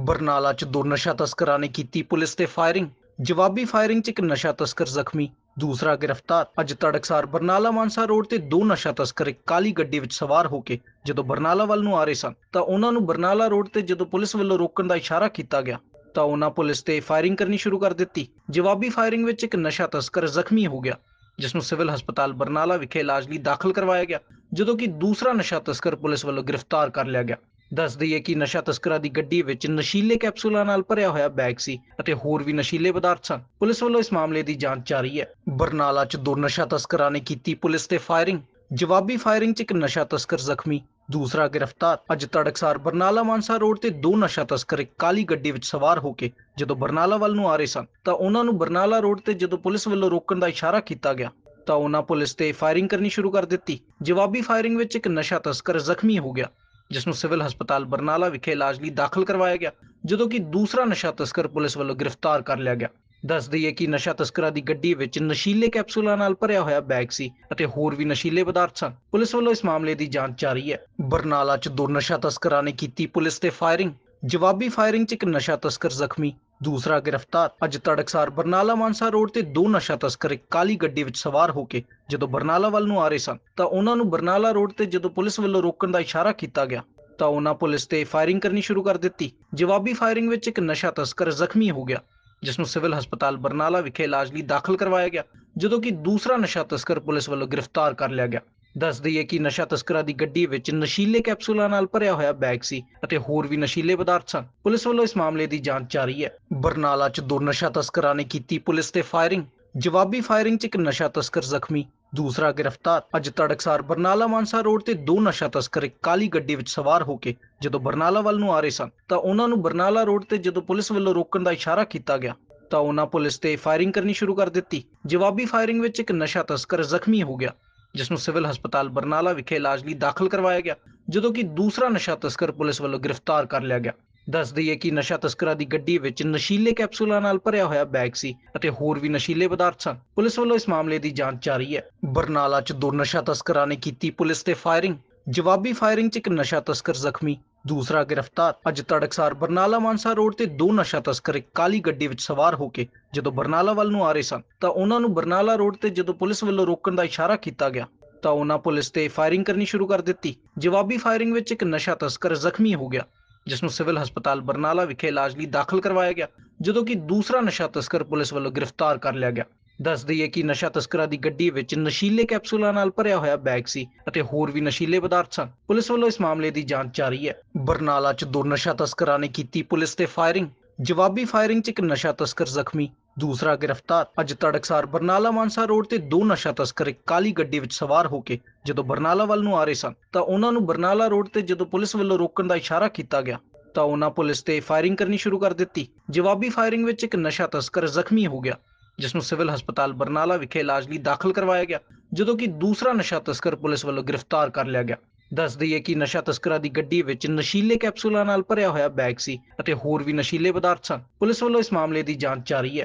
ਬਰਨਾਲਾ 'ਚ ਦੋ ਨਸ਼ਾ ਤਸਕਰਾਂ ਨੇ ਕੀਤੀ ਪੁਲਿਸ ਤੇ ਫਾਇਰਿੰਗ। ਜਵਾਬੀ ਫਾਇਰਿੰਗ 'ਚ ਇੱਕ ਨਸ਼ਾ ਤਸਕਰ ਜ਼ਖਮੀ, ਦੂਸਰਾ ਗ੍ਰਿਫਤਾਰ। ਅੱਜ ਤੜਕਸਾਰ ਬਰਨਾਲਾ ਮਾਨਸਾ ਰੋਡ ਤੇ ਦੋ ਨਸ਼ਾ ਤਸਕਰ ਇੱਕ ਕਾਲੀ ਗੱਡੀ ਵਿੱਚ ਸਵਾਰ ਹੋ ਕੇ ਜਦੋਂ ਬਰਨਾਲਾ ਵੱਲ ਨੂੰ ਆ ਰਹੇ ਸਨ, ਤਾਂ ਉਹਨਾਂ ਨੂੰ ਬਰਨਾਲਾ ਰੋਡ ਤੇ ਜਦੋਂ ਪੁਲਿਸ ਵੱਲੋਂ ਰੋਕਣ ਦਾ ਇਸ਼ਾਰਾ ਕੀਤਾ ਗਿਆ, ਤਾਂ ਉਹਨਾਂ ਪੁਲਿਸ ਤੇ ਫਾਇਰਿੰਗ ਕਰਨੀ ਸ਼ੁਰੂ ਕਰ ਦਿੱਤੀ। ਜਵਾਬੀ ਫਾਇਰਿੰਗ ਵਿੱਚ ਇੱਕ ਨਸ਼ਾ ਤਸਕਰ ਜ਼ਖਮੀ ਹੋ ਗਿਆ, ਜਿਸ ਨੂੰ ਸਿਵਲ ਹਸਪਤਾਲ ਬਰਨਾਲਾ ਵਿਖੇ ਇਲਾਜ ਲਈ ਦਾਖਲ ਕਰਵਾਇਆ ਗਿਆ, ਜਦੋਂ ਕਿ ਦੂਸਰਾ ਨਸ਼ਾ ਤਸਕਰ ਪੁਲਿਸ ਵੱਲੋਂ ਗ੍ਰਿਫਤਾਰ ਕਰ ਲਿਆ ਗਿਆ। ਦੱਸ ਦਈਏ ਕਿ ਨਸ਼ਾ ਤਸਕਰਾਂ ਦੀ ਗੱਡੀ ਵਿੱਚ ਨਸ਼ੀਲੇ ਕੈਪਸੂਲਾਂ ਨਾਲ ਭਰਿਆ ਹੋਇਆ ਬੈਗ ਸੀ ਅਤੇ ਹੋਰ ਵੀ ਨਸ਼ੀਲੇ ਪਦਾਰਥ ਸਨ। ਪੁਲਿਸ ਵੱਲੋਂ ਇਸ ਮਾਮਲੇ ਦੀ ਜਾਂਚ ਜਾਰੀ ਹੈ। ਬਰਨਾਲਾ 'ਚ ਦੋ ਨਸ਼ਾ ਤਸਕਰਾਂ ਨੇ ਕੀਤੀ ਪੁਲਿਸ ਤੇ ਫਾਇਰਿੰਗ। ਜਵਾਬੀ ਫਾਇਰਿੰਗ 'ਚ ਇੱਕ ਨਸ਼ਾ ਤਸਕਰ ਜ਼ਖਮੀ, ਦੂਸਰਾ ਗ੍ਰਿਫਤਾਰ। ਅੱਜ ਤੜਕਸਾਰ ਬਰਨਾਲਾ ਮਾਨਸਾ ਰੋਡ ਤੇ ਦੋ ਨਸ਼ਾ ਤਸਕਰ ਇੱਕ ਕਾਲੀ ਗੱਡੀ ਵਿੱਚ ਸਵਾਰ ਹੋ ਕੇ ਜਦੋਂ ਬਰਨਾਲਾ ਵੱਲ ਨੂੰ ਆ ਰਹੇ ਸਨ, ਤਾਂ ਉਹਨਾਂ ਨੂੰ ਬਰਨਾਲਾ ਰੋਡ ਤੇ ਜਦੋਂ ਪੁਲਿਸ ਵੱਲੋਂ ਰੋਕਣ ਦਾ ਇਸ਼ਾਰਾ ਕੀਤਾ ਗਿਆ, ਤਾਂ ਉਹਨਾਂ ਪੁਲਿਸ ਤੇ ਫਾਇਰਿੰਗ ਕਰਨੀ ਸ਼ੁਰੂ ਕਰ ਦਿੱਤੀ। ਜਵਾਬੀ ਫਾਇਰਿੰਗ ਵਿੱਚ ਇੱਕ ਨਸ਼ਾ ਤਸਕਰ ਜ਼ਖਮੀ ਹੋ ਗਿਆ। ਜਿਸ ਨੂੰ ਸਿਵਲ ਹਸਪਤਾਲ ਬਰਨਾਲਾ ਵਿਖੇ ਇਲਾਜ ਲਈ ਦਾਖਲ ਕਰਵਾਇਆ ਗਿਆ, ਜਦੋਂ ਕਿ ਦੂਸਰਾ ਨਸ਼ਾ ਤਸਕਰ ਪੁਲਿਸ ਵੱਲੋਂ ਗ੍ਰਿਫਤਾਰ ਕਰ ਲਿਆ ਗਿਆ। ਦੱਸ ਦਈਏ ਕਿ ਨਸ਼ਾ ਤਸਕਰਾਂ ਦੀ ਗੱਡੀ ਵਿੱਚ ਨਸ਼ੀਲੇ ਕੈਪਸੂਲਾਂ ਨਾਲ ਭਰਿਆ ਹੋਇਆ ਬੈਗ ਸੀ ਅਤੇ ਹੋਰ ਵੀ ਨਸ਼ੀਲੇ ਪਦਾਰਥ ਸਨ। ਪੁਲਿਸ ਵੱਲੋਂ ਇਸ ਮਾਮਲੇ ਦੀ ਜਾਂਚ ਜਾਰੀ ਹੈ। ਬਰਨਾਲਾ 'ਚ ਦੋ ਨਸ਼ਾ ਤਸਕਰਾਂ ਨੇ ਕੀਤੀ ਪੁਲਿਸ ਤੇ ਫਾਇਰਿੰਗ। ਜਵਾਬੀ ਫਾਇਰਿੰਗ 'ਚ ਇੱਕ ਨਸ਼ਾ ਤਸਕਰ ਜ਼ਖਮੀ ਦੂਸਰਾ ਗ੍ਰਿਫਤਾਰ। ਅੱਜ ਤੜਕਸਾਰ ਬਰਨਾਲਾ ਮਾਨਸਾ ਰੋਡ ਤੇ ਦੋ ਨਸ਼ਾ ਤਸਕਰ ਇੱਕ ਕਾਲੀ ਗੱਡੀ ਵਿੱਚ ਸਵਾਰ ਹੋ ਕੇ ਜਦੋਂ ਬਰਨਾਲਾ ਵੱਲ ਨੂੰ ਆ ਰਹੇ ਸਨ, ਤਾਂ ਉਹਨਾਂ ਨੂੰ ਬਰਨਾਲਾ ਰੋਡ ਤੇ ਜਦੋਂ ਪੁਲਿਸ ਵੱਲੋਂ ਰੋਕਣ ਦਾ ਇਸ਼ਾਰਾ ਕੀਤਾ ਗਿਆ, ਤਾਂ ਉਹਨਾਂ ਪੁਲਿਸ ਤੇ ਫਾਇਰਿੰਗ ਕਰਨੀ ਸ਼ੁਰੂ ਕਰ ਦਿੱਤੀ। ਜਵਾਬੀ ਫਾਇਰਿੰਗ ਵਿੱਚ ਇੱਕ ਨਸ਼ਾ ਤਸਕਰ ਜ਼ਖਮੀ ਹੋ ਗਿਆ, ਜਿਸ ਨੂੰ ਸਿਵਲ ਹਸਪਤਾਲ ਬਰਨਾਲਾ ਵਿਖੇ ਇਲਾਜ ਲਈ ਦਾਖਲ ਕਰਵਾਇਆ ਗਿਆ, ਜਦੋਂ ਕਿ ਦੂਸਰਾ ਨਸ਼ਾ ਤਸਕਰ ਪੁਲਿਸ ਵੱਲੋਂ ਗ੍ਰਿਫਤਾਰ ਕਰ ਲਿਆ ਗਿਆ। ਦੱਸ ਦਈਏ ਕਿ ਨਸ਼ਾ ਤਸਕਰਾਂ ਦੀ ਗੱਡੀ ਵਿੱਚ ਨਸ਼ੀਲੇ ਕੈਪਸੂਲਾਂ ਨਾਲ ਭਰਿਆ ਹੋਇਆ ਬੈਗ ਸੀ ਅਤੇ ਹੋਰ ਵੀ ਨਸ਼ੀਲੇ ਪਦਾਰਥ ਸਨ। ਪੁਲਿਸ ਵੱਲੋਂ ਇਸ ਮਾਮਲੇ ਦੀ ਜਾਂਚ ਜਾਰੀ ਹੈ। ਬਰਨਾਲਾ 'ਚ ਦੋ ਨਸ਼ਾ ਤਸਕਰਾਂ ਨੇ ਕੀਤੀ ਪੁਲਿਸ ਤੇ ਫਾਇਰਿੰਗ। ਜਵਾਬੀ ਫਾਇਰਿੰਗ 'ਚ ਇੱਕ ਨਸ਼ਾ ਤਸਕਰ ਜ਼ਖਮੀ, ਦੂਸਰਾ ਗ੍ਰਿਫਤਾਰ। ਅੱਜ ਤੜਕਸਾਰ ਬਰਨਾਲਾ ਮਾਨਸਾ ਰੋਡ ਤੇ ਦੋ ਨਸ਼ਾ ਤਸਕਰ ਇੱਕ ਕਾਲੀ ਗੱਡੀ ਵਿੱਚ ਸਵਾਰ ਹੋ ਕੇ ਜਦੋਂ ਬਰਨਾਲਾ ਵੱਲ ਨੂੰ ਆ ਰਹੇ ਸਨ, ਤਾਂ ਉਹਨਾਂ ਨੂੰ ਬਰਨਾਲਾ ਰੋਡ ਤੇ ਜਦੋਂ ਪੁਲਿਸ ਵੱਲੋਂ ਰੋਕਣ ਦਾ ਇਸ਼ਾਰਾ ਕੀਤਾ ਗਿਆ, ਤਾਂ ਉਹਨਾਂ ਪੁਲਿਸ ਤੇ ਫਾਇਰਿੰਗ ਕਰਨੀ ਸ਼ੁਰੂ ਕਰ ਦਿੱਤੀ। ਜਵਾਬੀ ਫਾਇਰਿੰਗ ਵਿੱਚ ਇੱਕ ਨਸ਼ਾ ਤਸਕਰ ਜ਼ਖਮੀ ਹੋ ਗਿਆ। ਜਿਸ ਨੂੰ ਸਿਵਲ ਹਸਪਤਾਲ ਬਰਨਾਲਾ ਵਿਖੇ ਇਲਾਜ ਲਈ ਦਾਖਲ ਕਰਵਾਇਆ ਗਿਆ, ਜਦੋਂ ਕਿ ਦੂਸਰਾ ਨਸ਼ਾ ਤਸਕਰ ਪੁਲਿਸ ਵੱਲੋਂ ਗ੍ਰਿਫਤਾਰ ਕਰ ਲਿਆ ਗਿਆ। ਦੱਸ ਦਈਏ ਕਿ ਨਸ਼ਾ ਤਸਕਰਾਂ ਦੀ ਗੱਡੀ ਵਿੱਚ ਨਸ਼ੀਲੇ ਕੈਪਸੂਲਾਂ ਨਾਲ ਭਰਿਆ ਹੋਇਆ ਬੈਗ ਸੀ ਅਤੇ ਹੋਰ ਵੀ ਨਸ਼ੀਲੇ ਪਦਾਰਥ ਸਨ। ਪੁਲਿਸ ਵੱਲੋਂ ਇਸ ਮਾਮਲੇ ਦੀ ਜਾਂਚ ਜਾਰੀ ਹੈ। ਬਰਨਾਲਾ 'ਚ ਦੋ ਨਸ਼ਾ ਤਸਕਰਾਂ ਨੇ ਕੀਤੀ ਪੁਲਿਸ ਤੇ ਫਾਇਰਿੰਗ। ਜਵਾਬੀ ਫਾਇਰਿੰਗ 'ਚ ਇੱਕ ਨਸ਼ਾ ਤਸਕਰ ਜ਼ਖਮੀ, ਦੂਸਰਾ ਗ੍ਰਿਫਤਾਰ। ਅੱਜ ਤੜਕਸਾਰ ਬਰਨਾਲਾ ਮਾਨਸਾ ਰੋਡ ਤੇ ਦੋ ਨਸ਼ਾ ਤਸਕਰ ਇੱਕ ਕਾਲੀ ਗੱਡੀ ਵਿੱਚ ਸਵਾਰ ਹੋ ਕੇ ਜਦੋਂ ਬਰਨਾਲਾ ਵੱਲ ਨੂੰ ਆ ਰਹੇ ਸਨ, ਤਾਂ ਉਹਨਾਂ ਨੂੰ ਬਰਨਾਲਾ ਰੋਡ ਤੇ ਜਦੋਂ ਪੁਲਿਸ ਵੱਲੋਂ ਰੋਕਣ ਦਾ ਇਸ਼ਾਰਾ ਕੀਤਾ ਗਿਆ, ਤਾਂ ਉਹਨਾਂ ਪੁਲਿਸ ਤੇ ਫਾਇਰਿੰਗ ਕਰਨੀ ਸ਼ੁਰੂ ਕਰ ਦਿੱਤੀ। ਜਵਾਬੀ ਫਾਇਰਿੰਗ ਵਿੱਚ ਇੱਕ ਨਸ਼ਾ ਤਸਕਰ ਜ਼ਖਮੀ ਹੋ ਗਿਆ, ਜਿਸ ਨੂੰ ਸਿਵਲ ਹਸਪਤਾਲ ਬਰਨਾਲਾ ਵਿਖੇ ਇਲਾਜ ਲਈ ਦਾਖਲ ਕਰਵਾਇਆ ਗਿਆ, ਜਦੋਂ ਕਿ ਦੂਸਰਾ ਨਸ਼ਾ ਤਸਕਰ ਪੁਲਿਸ ਵੱਲੋਂ ਗ੍ਰਿਫਤਾਰ ਕਰ ਲਿਆ ਗਿਆ। ਦੱਸ ਦਈਏ ਕਿ ਨਸ਼ਾ ਤਸਕਰਾਂ ਦੀ ਗੱਡੀ ਵਿੱਚ ਨਸ਼ੀਲੇ ਕੈਪਸੂਲਾਂ ਨਾਲ ਭਰਿਆ ਹੋਇਆ ਬੈਗ ਸੀ ਅਤੇ ਹੋਰ ਵੀ ਨਸ਼ੀਲੇ ਪਦਾਰਥ ਸਨ। ਪੁਲਿਸ ਵੱਲੋਂ ਇਸ ਮਾਮਲੇ ਦੀ ਜਾਂਚ ਜਾਰੀ ਹੈ। ਬਰਨਾਲਾ 'ਚ ਦੋ ਨਸ਼ਾ ਤਸਕਰਾਂ ਨੇ ਕੀਤੀ ਪੁਲਿਸ ਤੇ ਫਾਇਰਿੰਗ। ਜਵਾਬੀ ਫਾਇਰਿੰਗ 'ਚ ਇੱਕ ਨਸ਼ਾ ਤਸਕਰ ਜ਼ਖਮੀ, ਦੂਸਰਾ ਗ੍ਰਿਫਤਾਰ। ਅੱਜ ਤੜਕਸਾਰ ਬਰਨਾਲਾ ਮਾਨਸਾ ਰੋਡ ਤੇ ਦੋ ਨਸ਼ਾ ਤਸਕਰ ਇੱਕ ਕਾਲੀ ਗੱਡੀ ਵਿੱਚ ਸਵਾਰ ਹੋ ਕੇ ਜਦੋਂ ਬਰਨਾਲਾ ਵੱਲ ਨੂੰ ਆ ਰਹੇ ਸਨ, ਤਾਂ ਉਹਨਾਂ ਨੂੰ ਬਰਨਾਲਾ ਰੋਡ ਤੇ ਜਦੋਂ ਪੁਲਿਸ ਵੱਲੋਂ ਰੋਕਣ ਦਾ ਇਸ਼ਾਰਾ ਕੀਤਾ ਗਿਆ, ਤਾਂ ਉਹਨਾਂ ਪੁਲਿਸ ਤੇ ਫਾਇਰਿੰਗ ਕਰਨੀ ਸ਼ੁਰੂ ਕਰ ਦਿੱਤੀ। ਜਵਾਬੀ ਫਾਇਰਿੰਗ ਵਿੱਚ ਇੱਕ ਨਸ਼ਾ ਤਸਕਰ ਜ਼ਖਮੀ ਹੋ ਗਿਆ। ਜਿਸ ਨੂੰ ਸਿਵਲ ਹਸਪਤਾਲ ਬਰਨਾਲਾ ਵਿਖੇ ਇਲਾਜ ਲਈ ਦਾਖਲ ਕਰਵਾਇਆ ਗਿਆ, ਜਦੋਂ ਕਿ ਦੂਸਰਾ ਨਸ਼ਾ ਤਸਕਰ ਪੁਲਿਸ ਵੱਲੋਂ ਗ੍ਰਿਫਤਾਰ ਕਰ ਲਿਆ ਗਿਆ। ਦੱਸ ਦਈਏ ਕਿ ਨਸ਼ਾ ਤਸਕਰਾਂ ਦੀ ਗੱਡੀ ਵਿੱਚ ਨਸ਼ੀਲੇ ਕੈਪਸੂਲਾਂ ਨਾਲ ਭਰਿਆ ਹੋਇਆ ਬੈਗ ਸੀ ਅਤੇ ਹੋਰ ਵੀ ਨਸ਼ੀਲੇ ਪਦਾਰਥ ਸਨ। ਪੁਲਿਸ ਵੱਲੋਂ ਇਸ ਮਾਮਲੇ ਦੀ ਜਾਂਚ ਜਾਰੀ ਹੈ।